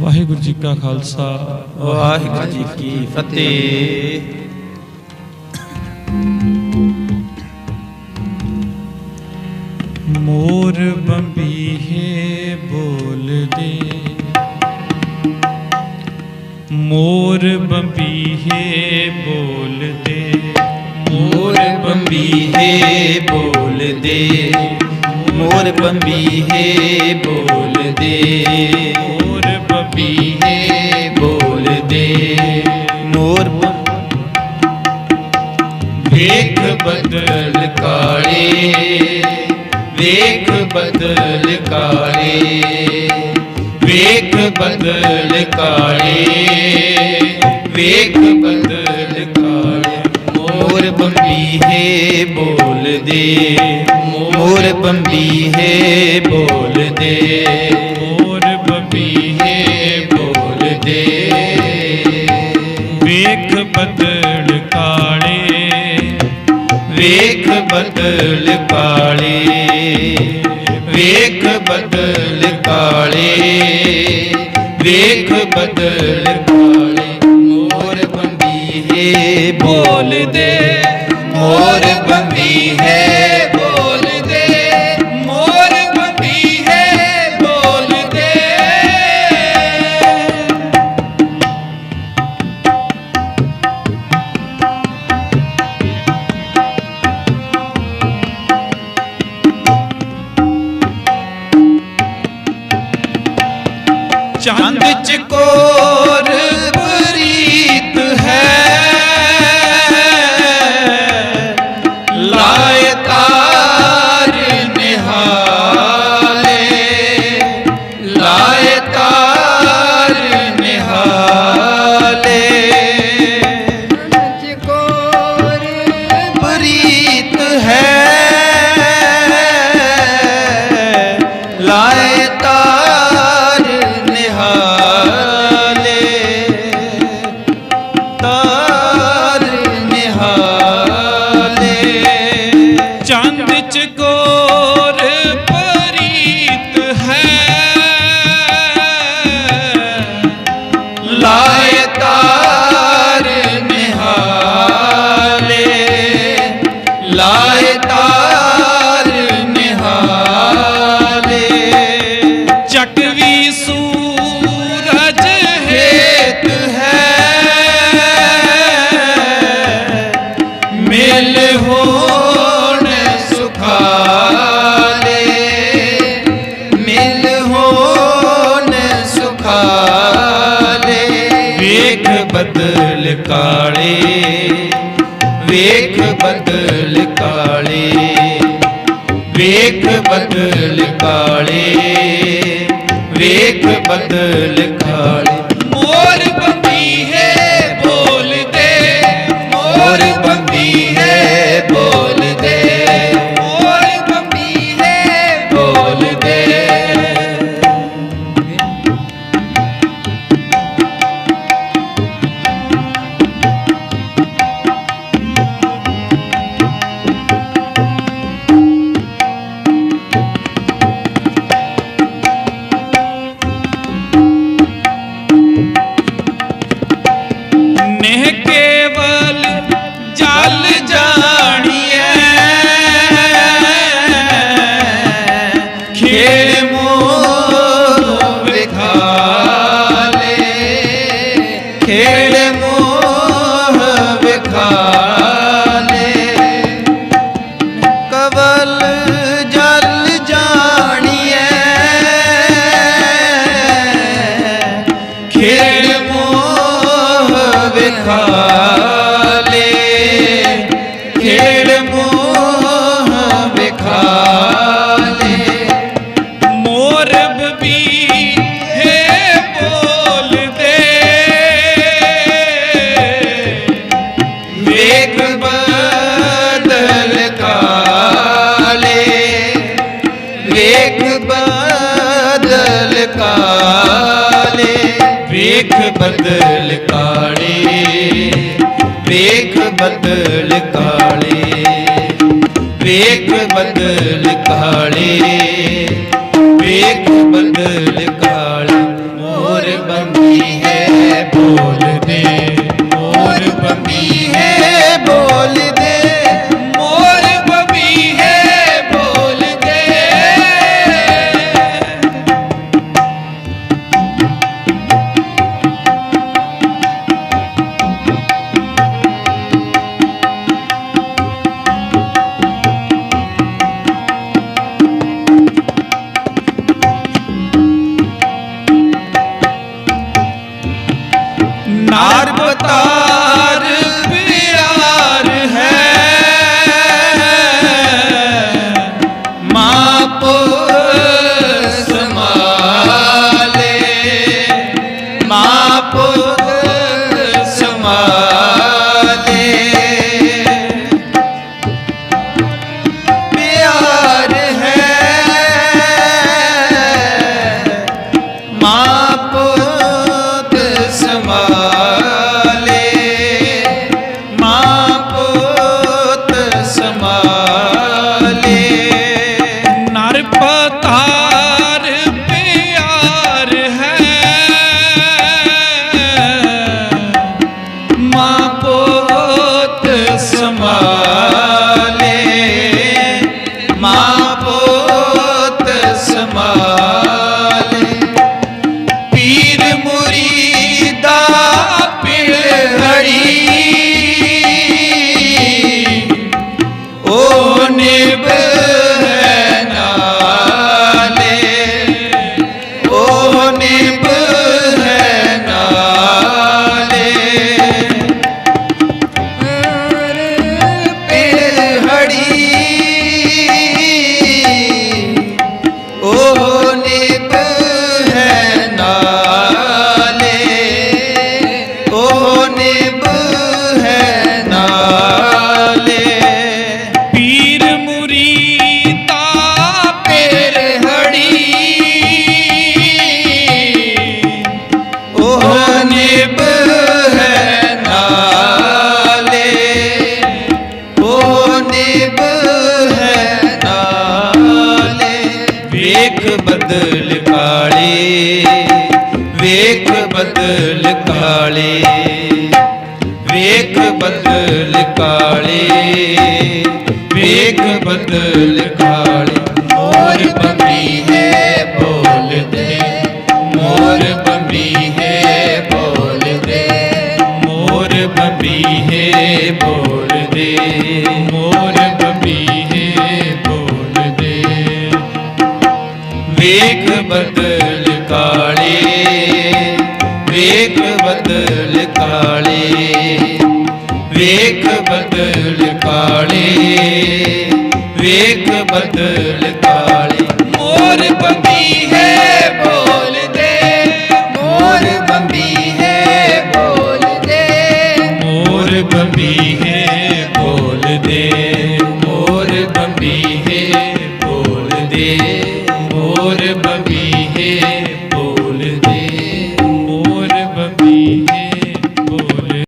ਵਾਹਿਗੁਰੂ ਜੀ ਕਾ ਖਾਲਸਾ। ਵਾਹਿਗੁਰੂ ਜੀ ਕੀ ਫਤਿਹ। ਮੋਰ ਬੰਬੀਹੇ ਬੋਲਦੇ। ਮੋਰ ਬੰਬੀਹੇ ਬੋਲਦੇ। ਮੋਰ ਬੰਬੀਹੇ ਬੋਲਦੇ। ਮੋਰ ਬੰਬੀਹੇ ਬੋਲਦੇ। ਕਾਲੇ ਵੇਖ ਬਦਲ ਕਾਲੇ, ਵੇਖ ਬਦਲ ਕਾਲੇ, ਵੇਖ ਬਦਲ ਕਾਲੇ। ਮੋਰ ਬੰਬੀਹੇ ਬੋਲਦੇ, ਮੋਰ ਬੰਬੀਹੇ ਬੋਲਦੇ। ਬਦਲ ਕਾਲੇ ਵੇਖ ਬਦਲ ਕਾਲੇ ਵੇਖ ਬਦਲ ਕਾਲੇ ਮੋਰ ਬੰਬੀਹੇ ਬੋਲਦੇ ਮੋਰ ਬੰਬੀਹੇ ਹੈ। ਚੰਦ ਵੇਖ ਬਦਲ ਕਾਲੇ ਵੇਖ ਬਦਲ ਕਾਲੇ ਵੇਖ ਬਦਲ ਕਾਲੇ। ਖੇੜ ਮੋਹ ਵਿਖਾਲੇ ਵੇਖ ਬਦਲ ਕਾਲੇ ਵੇਖ ਬਦਲ ਕਾਲੇ ਵੇਖ ਬਦਲ ਕਾਲੇ। 打。ਬਦਲ ਕਾਲੇ, ਵੇਖ ਬਦਲ ਕਾਲੇ, ਵੇਖ ਬਦਲ ਕਾਲੇ, ਵੇਖ ਬਦਲ ਕਾਲੇ। ਮੋਰ ਬੰਬੀ ਹੈ ਬੋਲਦੇ, ਮੋਰ ਬੰਬੀ ਹੈ ਬੋਲਦੇ, ਮੋਰ ਬੰਬੀ ਹੈ ਬੋਲਦੇ। ਵੇਖ ਬਦਲ ਕਾਲੇ, ਵੇਖ ਬਦਲ ਕਾਲੇ, ਵੇਖ ਬਦਲ ਕਾਲੇ, ਵੇਖ ਬਦਲ ਕਾਲੇ। ਮੋਰ ਪਤੀ ਹੈ